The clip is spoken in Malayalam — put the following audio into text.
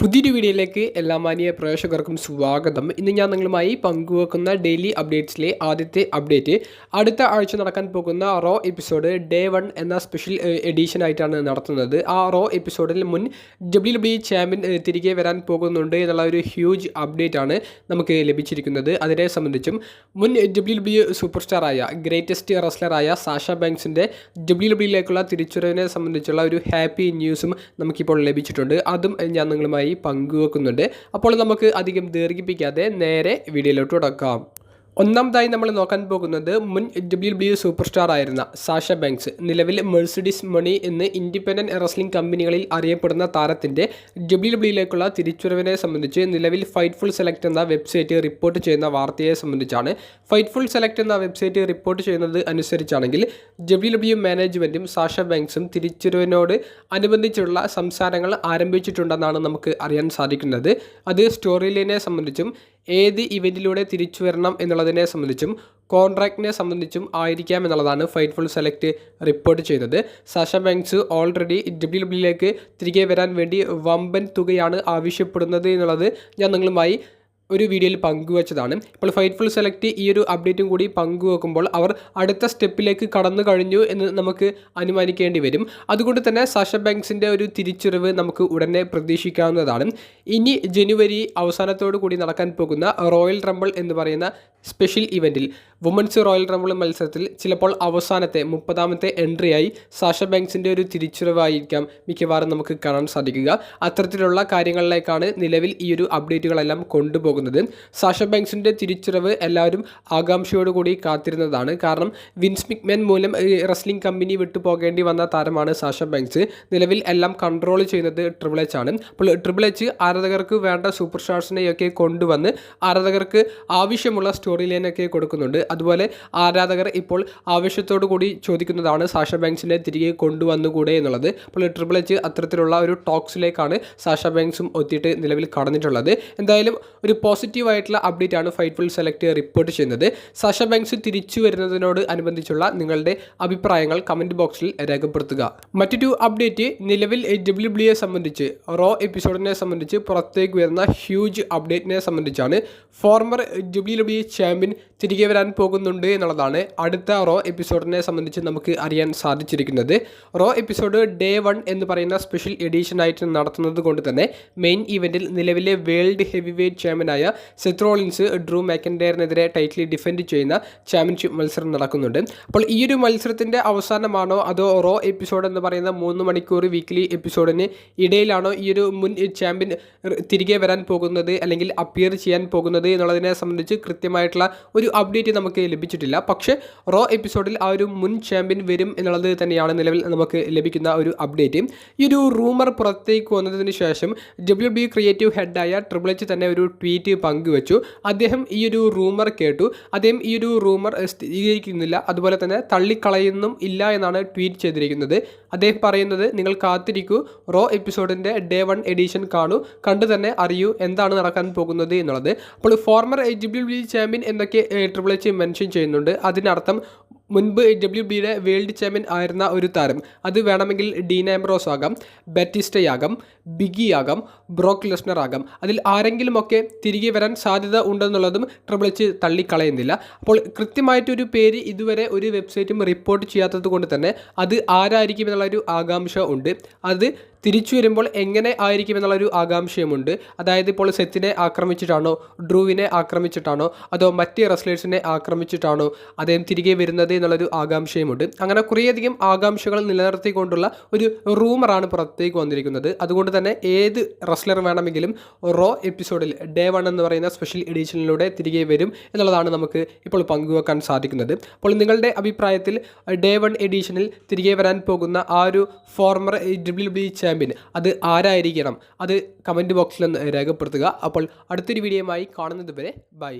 പുതിയൊരു വീഡിയോയിലേക്ക് എല്ലാ മാന്യ പ്രേക്ഷകർക്കും സ്വാഗതം. ഇന്ന് ഞാൻ നിങ്ങളുമായി പങ്കുവെക്കുന്ന ഡെയിലി അപ്ഡേറ്റ്സിലെ ആദ്യത്തെ അപ്ഡേറ്റ് അടുത്ത ആഴ്ച നടക്കാൻ പോകുന്ന റോ എപ്പിസോഡ് ഡേ വൺ എന്ന സ്പെഷ്യൽ എഡീഷൻ ആയിട്ടാണ് നടത്തുന്നത്. ആ റോ എപ്പിസോഡിൽ മുൻ ഡബ്ല്യു ഡബ്ല്യു ചാമ്പ്യൻ തിരികെ വരാൻ പോകുന്നുണ്ട് എന്നുള്ള ഒരു ഹ്യൂജ് അപ്ഡേറ്റ് ആണ് നമുക്ക് ലഭിച്ചിരിക്കുന്നത്. അതിനെ സംബന്ധിച്ചും മുൻ ഡബ്ല്യു ഡബ്ല്യു സൂപ്പർ സ്റ്റാറായ ഗ്രേറ്റസ്റ്റ് റെസ്ലറായ സാഷ ബാങ്ക്സിന്റെ ഡബ്ല്യു ഡബ്ല്യുയിലേക്കുള്ള തിരിച്ചുവരവിനെ സംബന്ധിച്ചുള്ള ഒരു ഹാപ്പി ന്യൂസും നമുക്കിപ്പോൾ ലഭിച്ചിട്ടുണ്ട്. അതും ഞാൻ നിങ്ങളുമായി പങ്കുവെക്കുന്നുണ്ട്. അപ്പോൾ നമുക്ക് അധികം ദീർഘിപ്പിക്കാതെ നേരെ വീഡിയോയിലോട്ട് തുടക്കാം ഒന്നാമതായി നമ്മൾ നോക്കാൻ പോകുന്നത് മുൻ ഡബ്ല്യു ഡബ്ല്യു സൂപ്പർ സ്റ്റാർ ആയിരുന്ന സാഷ ബാങ്ക്സ് നിലവിൽ മെഴ്സിഡിസ് മണി എന്ന് ഇൻഡിപെൻഡന്റ് റെസ്ലിംഗ് കമ്പനികളിൽ അറിയപ്പെടുന്ന താരത്തിന്റെ ഡബ്ല്യു ഡബ്ല്യുയിലേക്കുള്ള തിരിച്ചുവരവിനെ സംബന്ധിച്ച് നിലവിൽ ഫൈറ്റ്ഫുൾ സെലക്ട് എന്ന വെബ്സൈറ്റ് റിപ്പോർട്ട് ചെയ്യുന്ന വാർത്തയെ സംബന്ധിച്ചാണ്. ഫൈറ്റ്ഫുൾ സെലക്ട് എന്ന വെബ്സൈറ്റ് റിപ്പോർട്ട് ചെയ്യുന്നത് അനുസരിച്ചാണെങ്കിൽ ഡബ്ല്യു ഡബ്ല്യു മാനേജ്മെന്റും സാഷ ബാങ്ക്സും തിരിച്ചുവരവിനോട് അനുബന്ധിച്ചുള്ള സംസാരങ്ങൾ ആരംഭിച്ചിട്ടുണ്ടെന്നാണ് നമുക്ക് അറിയാൻ സാധിക്കുന്നത്. അത് സ്റ്റോറി ലൈനെ സംബന്ധിച്ചും ഏത് ഇവന്റിലൂടെ തിരിച്ചു വരണം എന്നുള്ളതിനെ സംബന്ധിച്ചും കോൺട്രാക്റ്റിനെ സംബന്ധിച്ചും ആയിരിക്കാം എന്നുള്ളതാണ് ഫൈറ്റ്ഫുൾ സെലക്ട് റിപ്പോർട്ട് ചെയ്തത്. സഷ ബാങ്ക്സ് ഓൾറെഡി ഡബ്ല്യു ഡബ്ല്യുയിലേക്ക് തിരികെ വരാൻ വേണ്ടി വമ്പൻ തുകയാണ് ആവശ്യപ്പെടുന്നത് എന്നുള്ളത് ഞാൻ നിങ്ങളുമായി ഒരു വീഡിയോയിൽ പങ്കുവച്ചതാണ്. ഇപ്പോൾ ഫൈറ്റ്ഫുൾ സെലക്ട് ഈ ഒരു അപ്ഡേറ്റും കൂടി പങ്കുവെക്കുമ്പോൾ അവർ അടുത്ത സ്റ്റെപ്പിലേക്ക് കടന്നു കഴിഞ്ഞു എന്ന് നമുക്ക് അനുമാനിക്കേണ്ടി വരും. അതുകൊണ്ട് തന്നെ സാഷ ബാങ്ക്സിന്റെ ഒരു തിരിച്ചുറിവ് നമുക്ക് ഉടനെ പ്രതീക്ഷിക്കാവുന്നതാണ്. ഇനി ജനുവരി അവസാനത്തോടു കൂടി നടക്കാൻ പോകുന്ന റോയൽ റംബിൾ എന്ന് പറയുന്ന സ്പെഷ്യൽ ഇവന്റിൽ വുമൻസ് റോയൽ റംബിൾ മത്സരത്തിൽ ചിലപ്പോൾ അവസാനത്തെ മുപ്പതാമത്തെ എൻട്രിയായി സാഷ ബാങ്ക്സിന്റെ ഒരു തിരിച്ചുറിവായിരിക്കാം മിക്കവാറും നമുക്ക് കാണാൻ സാധിക്കുക. അത്തരത്തിലുള്ള കാര്യങ്ങളിലേക്കാണ് നിലവിൽ ഈ ഒരു അപ്ഡേറ്റുകളെല്ലാം കൊണ്ടുപോകുന്നത്. സാഷ ബാങ്ക്സിന്റെ തിരിച്ചറിവ് എല്ലാവരും ആകാംക്ഷയോടുകൂടി കാത്തിരുന്നതാണ്. കാരണം വിൻസ് മിക്മാൻ മൂലം റെസ്ലിംഗ് കമ്പനി വിട്ടു പോകേണ്ടി വന്ന താരമാണ് സാഷ ബാങ്ക്സ്. നിലവിൽ എല്ലാം കൺട്രോൾ ചെയ്യുന്നത് ട്രിപ്പിൾ എച്ച് ആണ്. അപ്പോൾ ട്രിപ്പിൾ എച്ച് ആരാധകർക്ക് വേണ്ട സൂപ്പർ സ്റ്റാർസിനെയൊക്കെ കൊണ്ടുവന്ന് ആരാധകർക്ക് ആവശ്യമുള്ള സ്റ്റോറി ലൈനൊക്കെ കൊടുക്കുന്നുണ്ട്. അതുപോലെ ആരാധകർ ഇപ്പോൾ ആവശ്യത്തോടു കൂടി ചോദിക്കുന്നതാണ് സാഷ ബാങ്ക്സിനെ തിരികെ കൊണ്ടുവന്നുകൂടെ എന്നുള്ളത്. അപ്പോൾ ട്രിപ്പിൾ എച്ച് അത്തരത്തിലുള്ള ഒരു ടോക്സിലേക്കാണ് സാഷ ബാങ്ക്സും ഒത്തിയിട്ട് നിലവിൽ കടന്നിട്ടുള്ളത്. എന്തായാലും ഒരു പോസിറ്റീവ് ആയിട്ടുള്ള അപ്ഡേറ്റ് ആണ് ഫൈറ്റ്ഫുൾ സെലക്ട് റിപ്പോർട്ട് ചെയ്യുന്നത്. സഷ ബാങ്ക്സ് തിരിച്ചു വരുന്നതിനോട് അനുബന്ധിച്ചുള്ള നിങ്ങളുടെ അഭിപ്രായങ്ങൾ കമന്റ് ബോക്സിൽ രേഖപ്പെടുത്തുക. മറ്റൊരു അപ്ഡേറ്റ് നിലവിൽ ഡബ്ല്യു ബിയെ സംബന്ധിച്ച് റോ എപ്പിസോഡിനെ സംബന്ധിച്ച് പുറത്തേക്ക് വരുന്ന ഹ്യൂജ് അപ്ഡേറ്റിനെ സംബന്ധിച്ചാണ് ഫോർമർ ഡബ്ല്യു ഡബ്ല്യു ചാമ്പ്യൻ തിരികെ വരാൻ പോകുന്നുണ്ട് എന്നുള്ളതാണ് അടുത്ത റോ എപ്പിസോഡിനെ സംബന്ധിച്ച് നമുക്ക് അറിയാൻ സാധിച്ചിരിക്കുന്നത്. റോ എപ്പിസോഡ് ഡേ വൺ എന്ന് പറയുന്ന സ്പെഷ്യൽ എഡീഷനായിട്ട് നടത്തുന്നത് കൊണ്ട് തന്നെ മെയിൻ ഇവന്റിൽ നിലവിലെ വേൾഡ് ഹെവി വെയ്റ്റ് ചാമ്പ്യനായ സെത്രോളിൻസ് ഡ്രൂ മാക്കൻഡയറിനെതിരെ ടൈറ്റിൽ ഡിഫെൻഡ് ചെയ്യുന്ന ചാമ്പ്യൻഷിപ്പ് മത്സരം നടക്കുന്നുണ്ട്. അപ്പോൾ ഈ ഒരു മത്സരത്തിന്റെ അവസാനമാണോ അതോ റോ എപ്പിസോഡ് എന്ന് പറയുന്ന മൂന്ന് മണിക്കൂർ വീക്ക്ലി എപ്പിസോഡിന് ഇടയിലാണോ ഈ ഒരു മുൻ ചാമ്പ്യൻ തിരികെ വരാൻ പോകുന്നത് അല്ലെങ്കിൽ അപ്പിയർ ചെയ്യാൻ പോകുന്നത് എന്നുള്ളതിനെ സംബന്ധിച്ച് കൃത്യമായിട്ടുള്ള ഒരു അപ്ഡേറ്റ് നമുക്ക് ലഭിച്ചിട്ടില്ല. പക്ഷേ റോ എപ്പിസോഡിൽ ആ ഒരു മുൻ ചാമ്പ്യൻ വരും എന്നുള്ളത് തന്നെയാണ് നിലവിൽ നമുക്ക് ലഭിക്കുന്ന ഒരു അപ്ഡേറ്റ്. ഈ ഒരു റൂമർ പുറത്തേക്ക് വന്നതിന് ശേഷം ഡബ്ല്യു ബി ക്രിയേറ്റീവ് ഹെഡായ ട്രിപ്പിൾ എച്ച് തന്നെ ഒരു ട്വീറ്റ് പങ്കുവച്ചു. അദ്ദേഹം ഈ ഒരു റൂമർ കേട്ടു. അദ്ദേഹം ഈ ഒരു റൂമർ സ്ഥിരീകരിക്കുന്നില്ല. അതുപോലെ തന്നെ തള്ളിക്കളയുന്നും ഇല്ല എന്നാണ് ട്വീറ്റ് ചെയ്തിരിക്കുന്നത്. അദ്ദേഹം പറയുന്നത് നിങ്ങൾ കാത്തിരിക്കൂ. റോ എപ്പിസോഡിന്റെ ഡേ വൺ എഡിഷൻ കാണൂ. കണ്ടു തന്നെ അറിയൂ എന്താണ് നടക്കാൻ പോകുന്നത് എന്നുള്ളത്. അപ്പോൾ ഫോർമർ ഡബ്ല്യു ബി ചാമ്പ്യൻ എന്നൊക്കെ ട്രിപ്പിൾ എച്ച് മെൻഷൻ ചെയ്യുന്നുണ്ട്. അതിനർത്ഥം മുൻപ് ഡബ്ല്യു ബിയുടെ വേൾഡ് ചാമ്പ്യൻ ആയിരുന്ന ഒരു താരം. അത് വേണമെങ്കിൽ ഡീൻ ആംബ്രോസ് ആകാം ബറ്റിസ്റ്റയാകാം ആകാം ബ്രോക്ക് ലെസ്നർ ആകാം. അതിൽ ആരെങ്കിലുമൊക്കെ തിരികെ വരാൻ സാധ്യത ഉണ്ടെന്നുള്ളതും ട്രിപ്പിൾ എച്ച് തള്ളിക്കളയുന്നില്ല. അപ്പോൾ കൃത്യമായിട്ടൊരു പേര് ഇതുവരെ ഒരു വെബ്സൈറ്റും റിപ്പോർട്ട് ചെയ്യാത്തത് കൊണ്ട് തന്നെ അത് ആരായിരിക്കും എന്നുള്ളൊരു ആകാംക്ഷ ഉണ്ട്. അത് തിരിച്ചു വരുമ്പോൾ എങ്ങനെ ആയിരിക്കും എന്നുള്ളൊരു ആകാംക്ഷയുമുണ്ട്. അതായത് ഇപ്പോൾ സെത്തിനെ ആക്രമിച്ചിട്ടാണോ ഡ്രൂവിനെ ആക്രമിച്ചിട്ടാണോ അതോ മറ്റ് റെസ്ലേഴ്സിനെ ആക്രമിച്ചിട്ടാണോ അദ്ദേഹം തിരികെ വരുന്നത് എന്നുള്ളൊരു ആകാംക്ഷയുമുണ്ട്. അങ്ങനെ കുറേയധികം ആകാംക്ഷകൾ നിലനിർത്തിക്കൊണ്ടുള്ള ഒരു റൂമറാണ് പുറത്തേക്ക് വന്നിരിക്കുന്നത്. അതുകൊണ്ട് തന്നെ ഏത് റെസ്ലർ വേണമെങ്കിലും റോ എപ്പിസോഡിൽ ഡേ വൺ എന്ന് പറയുന്ന സ്പെഷ്യൽ എഡീഷനിലൂടെ തിരികെ വരും എന്നുള്ളതാണ് നമുക്ക് ഇപ്പോൾ പങ്കുവെക്കാൻ സാധിക്കുന്നത്. അപ്പോൾ നിങ്ങളുടെ അഭിപ്രായത്തിൽ ഡേ വൺ എഡീഷനിൽ തിരികെ വരാൻ പോകുന്ന ആ ഒരു ഫോർമർ ഡബ്ല്യു ബി ചാമ്പ്യൻ അത് ആരായിരിക്കണം? അത് കമന്റ് ബോക്സിലൊന്ന് രേഖപ്പെടുത്തുക. അപ്പോൾ അടുത്തൊരു വീഡിയോയുമായി കാണുന്നത് വരെ ബൈ